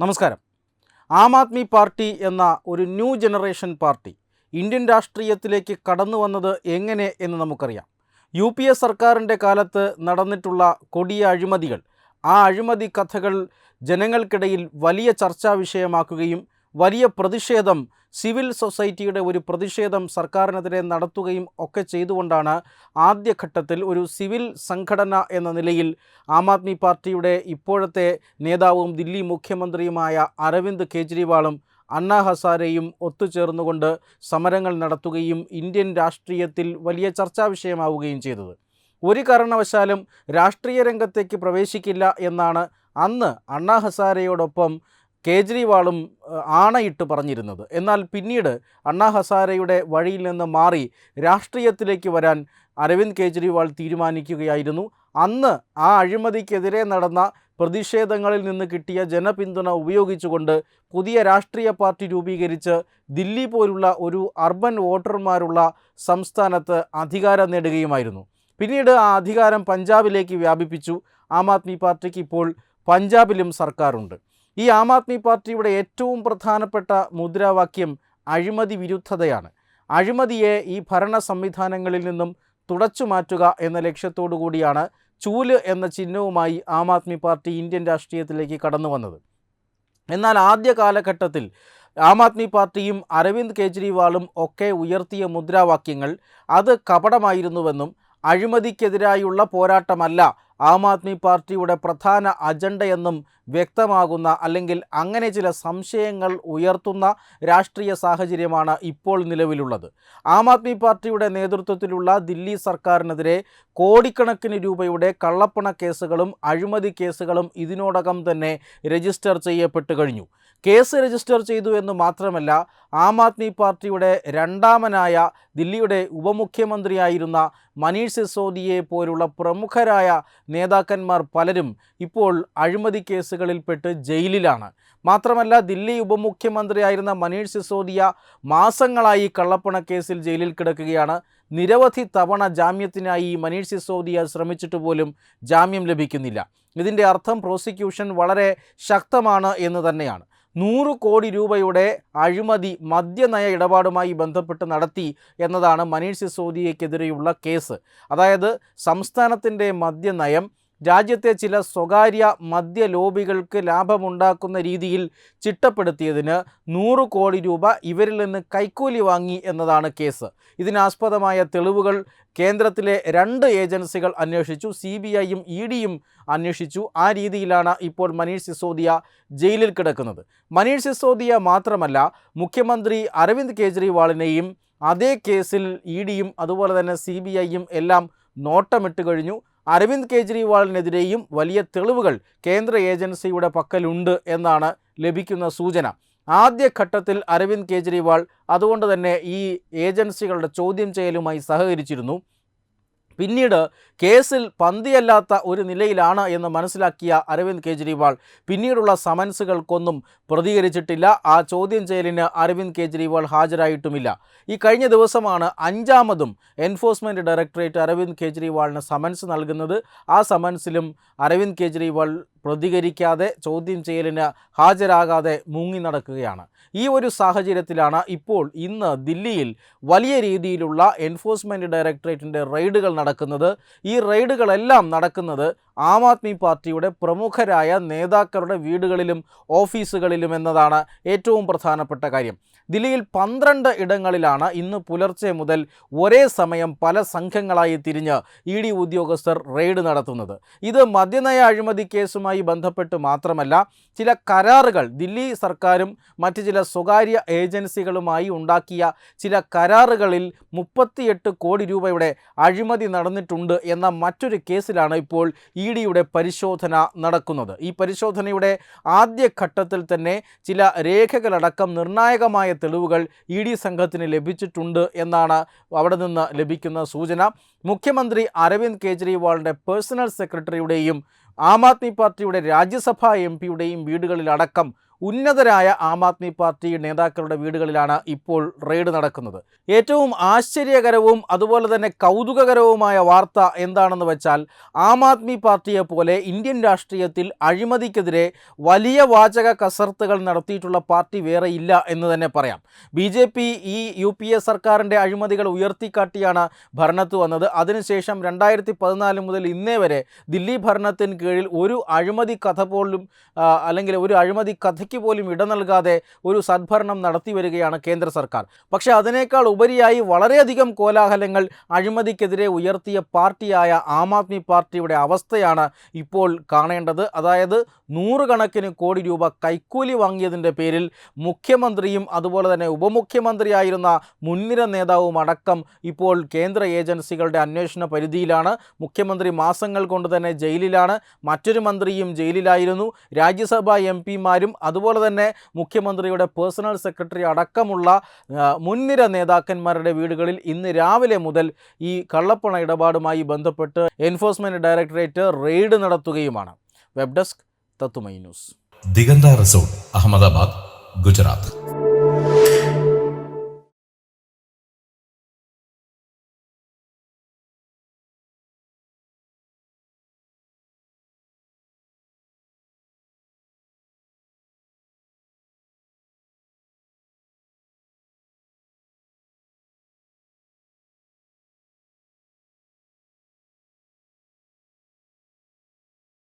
നമസ്കാരം. ആം ആദ്മി പാർട്ടി എന്ന ഒരു ന്യൂ ജനറേഷൻ പാർട്ടി ഇന്ത്യൻ രാഷ്ട്രീയത്തിലേക്ക് കടന്നു വന്നത് എങ്ങനെ എന്ന് നമുക്കറിയാം. യു പി എ സർക്കാരിന്റെ കാലത്ത് നടന്നിട്ടുള്ള കൊടിയ അഴിമതികൾ ആ അഴിമതി കഥകൾ ജനങ്ങൾക്കിടയിൽ വലിയ ചർച്ചാ വിഷയമാക്കുകയും വലിയ പ്രതിഷേധം സിവിൽ സൊസൈറ്റിയുടെ ഒരു പ്രതിഷേധം സർക്കാരിനെതിരെ നടത്തുകയും ഒക്കെ ചെയ്തുകൊണ്ടാണ് ആദ്യഘട്ടത്തിൽ ഒരു സിവിൽ സംഘടന എന്ന നിലയിൽ ആം ആദ്മി പാർട്ടിയുടെ ഇപ്പോഴത്തെ നേതാവും ദില്ലി മുഖ്യമന്ത്രിയുമായ അരവിന്ദ് കെജ്രിവാളും അണ്ണാ ഹസാരെയും ഒത്തുചേർന്നുകൊണ്ട് സമരങ്ങൾ നടത്തുകയും ഇന്ത്യൻ രാഷ്ട്രീയത്തിൽ വലിയ ചർച്ചാ വിഷയമാവുകയും ചെയ്തത്. ഒരു കാരണവശാലും രാഷ്ട്രീയ രംഗത്തേക്ക് പ്രവേശിക്കില്ല എന്നാണ് അന്ന് അണ്ണാ ഹസാരെയോടൊപ്പം കേജ്രിവാളും ആണയിട്ട് പറഞ്ഞിരുന്നത്. എന്നാൽ പിന്നീട് അണ്ണാ ഹസാരയുടെ വഴിയിൽ നിന്ന് മാറി രാഷ്ട്രീയത്തിലേക്ക് വരാൻ അരവിന്ദ് കേജ്രിവാൾ തീരുമാനിക്കുകയായിരുന്നു. അന്ന് ആ അഴിമതിക്കെതിരെ നടന്ന പ്രതിഷേധങ്ങളിൽ നിന്ന് കിട്ടിയ ജനപിന്തുണ ഉപയോഗിച്ചുകൊണ്ട് പുതിയ രാഷ്ട്രീയ പാർട്ടി രൂപീകരിച്ച് ദില്ലി പോലുള്ള ഒരു അർബൻ വോട്ടർമാരുള്ള സംസ്ഥാനത്ത് അധികാരം നേടുകയുമായിരുന്നു. പിന്നീട് ആ അധികാരം പഞ്ചാബിലേക്ക് വ്യാപിപ്പിച്ചു. ആം ആദ്മി പാർട്ടിക്ക് ഇപ്പോൾ പഞ്ചാബിലും സർക്കാരുണ്ട്. ഈ ആം ആദ്മി പാർട്ടിയുടെ ഏറ്റവും പ്രധാനപ്പെട്ട മുദ്രാവാക്യം അഴിമതി വിരുദ്ധതയാണ്. അഴിമതിയെ ഈ ഭരണ സംവിധാനങ്ങളിൽ നിന്നും തുടച്ചു മാറ്റുക എന്ന ലക്ഷ്യത്തോടു കൂടിയാണ് ചൂൽ എന്ന ചിഹ്നവുമായി ആം ആദ്മി പാർട്ടി ഇന്ത്യൻ രാഷ്ട്രീയത്തിലേക്ക് കടന്നു വന്നത്. എന്നാൽ ആദ്യ കാലഘട്ടത്തിൽ ആം ആദ്മി പാർട്ടിയും അരവിന്ദ് കെജ്രിവാളും ഒക്കെ ഉയർത്തിയ മുദ്രാവാക്യങ്ങൾ അത് കപടമായിരുന്നുവെന്നും അഴിമതിക്കെതിരായുള്ള പോരാട്ടമല്ല ആം ആദ്മി പാർട്ടിയുടെ പ്രധാന അജണ്ടയെന്നും വ്യക്തമാകുന്ന അല്ലെങ്കിൽ അങ്ങനെ ചില സംശയങ്ങൾ ഉയർത്തുന്ന രാഷ്ട്രീയ സാഹചര്യമാണ് ഇപ്പോൾ നിലവിലുള്ളത്. ആം ആദ്മി പാർട്ടിയുടെ നേതൃത്വത്തിലുള്ള ദില്ലി സർക്കാരിനെതിരെ കോടിക്കണക്കിന് രൂപയുടെ കള്ളപ്പണ കേസുകളും അഴിമതി കേസുകളും ഇതിനോടകം തന്നെ രജിസ്റ്റർ ചെയ്യപ്പെട്ടു കഴിഞ്ഞു. കേസ് രജിസ്റ്റർ ചെയ്തു എന്ന് മാത്രമല്ല ആം ആദ്മി പാർട്ടിയുടെ രണ്ടാമനായ ദില്ലിയുടെ ഉപമുഖ്യമന്ത്രിയായിരുന്ന മനീഷ് സിസോദിയെ പോലുള്ള പ്രമുഖരായ നേതാക്കന്മാർ പലരും ഇപ്പോൾ അഴിമതി കേസുകളിൽപ്പെട്ട് ജയിലിലാണ്. മാത്രമല്ല ദില്ലി ഉപമുഖ്യമന്ത്രിയായിരുന്ന മനീഷ് സിസോദിയ മാസങ്ങളായി കള്ളപ്പണ കേസിൽ ജയിലിൽ കിടക്കുകയാണ്. നിരവധി തവണ ജാമ്യത്തിനായി മനീഷ് സിസോദിയ ശ്രമിച്ചിട്ട് പോലും ജാമ്യം ലഭിക്കുന്നില്ല. ഇതിന്റെ അർത്ഥം പ്രോസിക്യൂഷൻ വളരെ ശക്തമാണ് എന്ന് തന്നെയാണ്. നൂറ് കോടി രൂപയുടെ അഴിമതി മദ്യനയ ഇടപാടുമായി ബന്ധപ്പെട്ട് നടത്തി എന്നതാണ് മനീഷ് സിസോദിയക്കെതിരെയുള്ള കേസ്. അതായത് സംസ്ഥാനത്തിന്റെ മദ്യനയം രാജ്യത്തെ ചില സ്വകാര്യ മദ്യ ലോബികൾക്ക് ലാഭമുണ്ടാക്കുന്ന രീതിയിൽ ചിട്ടപ്പെടുത്തിയതിന് നൂറ് കോടി രൂപ ഇവരിൽ നിന്ന് കൈക്കൂലി വാങ്ങി എന്നതാണ് കേസ്. ഇതിനാസ്പദമായ തെളിവുകൾ കേന്ദ്രത്തിലെ രണ്ട് ഏജൻസികൾ അന്വേഷിച്ചു സി ബി ഐയും ഇ ഡിയും അന്വേഷിച്ചു. ആ രീതിയിലാണ് ഇപ്പോൾ മനീഷ് സിസോദിയ ജയിലിൽ കിടക്കുന്നത്. മനീഷ് സിസോദിയ മാത്രമല്ല മുഖ്യമന്ത്രി അരവിന്ദ് കെജ്രിവാളിനെയും അതേ കേസിൽ ഇ ഡിയും അതുപോലെ തന്നെ സി ബി ഐയും എല്ലാം നോട്ടമിട്ട് കഴിഞ്ഞു. അരവിന്ദ് കെജ്രിവാളിനെതിരെയും വലിയ തെളിവുകൾ കേന്ദ്ര ഏജൻസിയുടെ പക്കലുണ്ട് എന്നാണ് ലഭിക്കുന്ന സൂചന. ആദ്യഘട്ടത്തിൽ അരവിന്ദ് കേജ്രിവാൾ അതുകൊണ്ട് തന്നെ ഈ ഏജൻസികളുടെ ചോദ്യം ചെയ്യലുമായി സഹകരിച്ചിരുന്നു. പിന്നീട് കേസിൽ പന്തിയല്ലാത്ത ഒരു നിലയിലാണ് എന്ന് മനസ്സിലാക്കിയ അരവിന്ദ് കെജ്രിവാൾ. പിന്നീടുള്ള സമൻസുകൾക്കൊന്നും പ്രതികരിച്ചിട്ടില്ല. ആ ചോദ്യം ചെയ്യലിന് അരവിന്ദ് കെജ്രിവാൾ ഹാജരായിട്ടുമില്ല. ഈ കഴിഞ്ഞ ദിവസമാണ് അഞ്ചാമതും എൻഫോഴ്സ്മെന്റ് ഡയറക്ടറേറ്റ് അരവിന്ദ് കെജ്രിവാളിന് സമൻസ് നൽകുന്നത്. ആ സമൻസിലും അരവിന്ദ് കെജ്രിവാൾ പ്രതികരിക്കാതെ ചോദ്യം ചെയ്യലിന് ഹാജരാകാതെ മുങ്ങി നടക്കുകയാണ്. ഈ ഒരു സാഹചര്യത്തിലാണ് ഇപ്പോൾ ഇന്ന് ദില്ലിയിൽ വലിയ രീതിയിലുള്ള എൻഫോഴ്സ്മെന്റ് ഡയറക്ടറേറ്റിന്റെ റെയ്ഡുകൾ നടക്കുന്നത്. ഈ റെയ്ഡുകളെല്ലാം നടക്കുന്നത് ആം ആദ്മി പാർട്ടിയുടെ പ്രമുഖരായ നേതാക്കളുടെ വീടുകളിലും ഓഫീസുകളിലും എന്നതാണ് ഏറ്റവും പ്രധാനപ്പെട്ട കാര്യം. ദില്ലിയിൽ പന്ത്രണ്ട് ഇടങ്ങളിലാണ് ഇന്ന് പുലർച്ചെ മുതൽ ഒരേ സമയം പല സംഘങ്ങളായി തിരിഞ്ഞ് ഇ ഡി ഉദ്യോഗസ്ഥർ റെയ്ഡ് നടത്തുന്നത്. ഇത് മദ്യനയ അഴിമതി കേസുമായി ബന്ധപ്പെട്ട് മാത്രമല്ല ചില കരാറുകൾ ദില്ലി സർക്കാരും മറ്റ് ചില സ്വകാര്യ ഏജൻസികളുമായി ഉണ്ടാക്കിയ ചില കരാറുകളിൽ മുപ്പത്തിയെട്ട് കോടി രൂപയുടെ അഴിമതി നടന്നിട്ടുണ്ട് എന്ന മറ്റൊരു കേസിലാണ് ഇപ്പോൾ ഇ ഡിയുടെ പരിശോധന നടക്കുന്നത്. ഈ പരിശോധനയുടെ ആദ്യഘട്ടത്തിൽ തന്നെ ചില രേഖകളടക്കം നിർണായകമായ തെളിവുകൾ ഇ ഡി സംഘത്തിന് ലഭിച്ചിട്ടുണ്ട് എന്നാണ് അവിടെ നിന്ന് ലഭിക്കുന്ന സൂചന. മുഖ്യമന്ത്രി അരവിന്ദ് കെജ്രിവാളിന്റെ പേഴ്സണൽ സെക്രട്ടറിയുടെയും ആം ആദ്മി പാർട്ടിയുടെ രാജ്യസഭാ എം പിയുടെയും വീടുകളിലടക്കം ഉന്നതരായ ആം ആദ്മി പാർട്ടി നേതാക്കളുടെ വീടുകളിലാണ് ഇപ്പോൾ റെയ്ഡ് നടക്കുന്നത്. ഏറ്റവും ആശ്ചര്യകരവും അതുപോലെ തന്നെ കൗതുകകരവുമായ വാർത്ത എന്താണെന്ന് വെച്ചാൽ ആം ആദ്മി പാർട്ടിയെ പോലെ ഇന്ത്യൻ രാഷ്ട്രീയത്തിൽ അഴിമതിക്കെതിരെ വലിയ വാചക കസർത്തുകൾ നടത്തിയിട്ടുള്ള പാർട്ടി വേറെ ഇല്ല എന്ന് തന്നെ പറയാം. ബി ജെ പി ഈ യു പി എ സർക്കാരിന്റെ അഴിമതികൾ ഉയർത്തിക്കാട്ടിയാണ് ഭരണത്ത് വന്നത്. അതിനുശേഷം രണ്ടായിരത്തി പതിനാല് മുതൽ ഇന്നേ വരെ ദില്ലി ഭരണത്തിന് കീഴിൽ ഒരു അഴിമതി കഥ പോലും അല്ലെങ്കിൽ ഒരു അഴിമതി കഥയ്ക്ക് പോലും ഇട നൽകാതെ ഒരു സദ്ഭരണം നടത്തി വരികയാണ് കേന്ദ്ര സർക്കാർ. പക്ഷേ അതിനേക്കാൾ ഉപരിയായി വളരെയധികം കോലാഹലങ്ങൾ അഴിമതിക്കെതിരെ ഉയർത്തിയ പാർട്ടിയായ ആം ആദ്മി പാർട്ടിയുടെ അവസ്ഥയാണ് ഇപ്പോൾ കാണേണ്ടത്. അതായത് നൂറുകണക്കിന് കോടി രൂപ കൈക്കൂലി വാങ്ങിയതിന്റെ പേരിൽ മുഖ്യമന്ത്രിയും അതുപോലെ തന്നെ ഉപമുഖ്യമന്ത്രിയായിരുന്ന മുൻനിര നേതാവും അടക്കം ഇപ്പോൾ കേന്ദ്ര ഏജൻസികളുടെ അന്വേഷണ പരിധിയിലാണ്. മുഖ്യമന്ത്രി മാസങ്ങൾ കൊണ്ട് തന്നെ ജയിലിലാണ്. മറ്റൊരു മന്ത്രിയും ജയിലിലായിരുന്നു. രാജ്യസഭാ എം പിമാരും അതുപോലെ തന്നെ മുഖ്യമന്ത്രിയുടെ പേഴ്സണൽ സെക്രട്ടറി അടക്കമുള്ള മുൻനിര നേതാക്കന്മാരുടെ വീടുകളിൽ ഇന്ന് രാവിലെ മുതൽ ഈ കള്ളപ്പണ ഇടപാടുമായി ബന്ധപ്പെട്ട് എൻഫോഴ്സ്മെന്റ് ഡയറക്ടറേറ്റ് റെയ്ഡ് നടത്തുകയുമാണ്. വെബ് ഡെസ്ക് തത്തുമൈ ന്യൂസ്. ദിഗന്ത റിസോർട്ട് അഹമ്മദാബാദ് ഗുജറാത്ത്.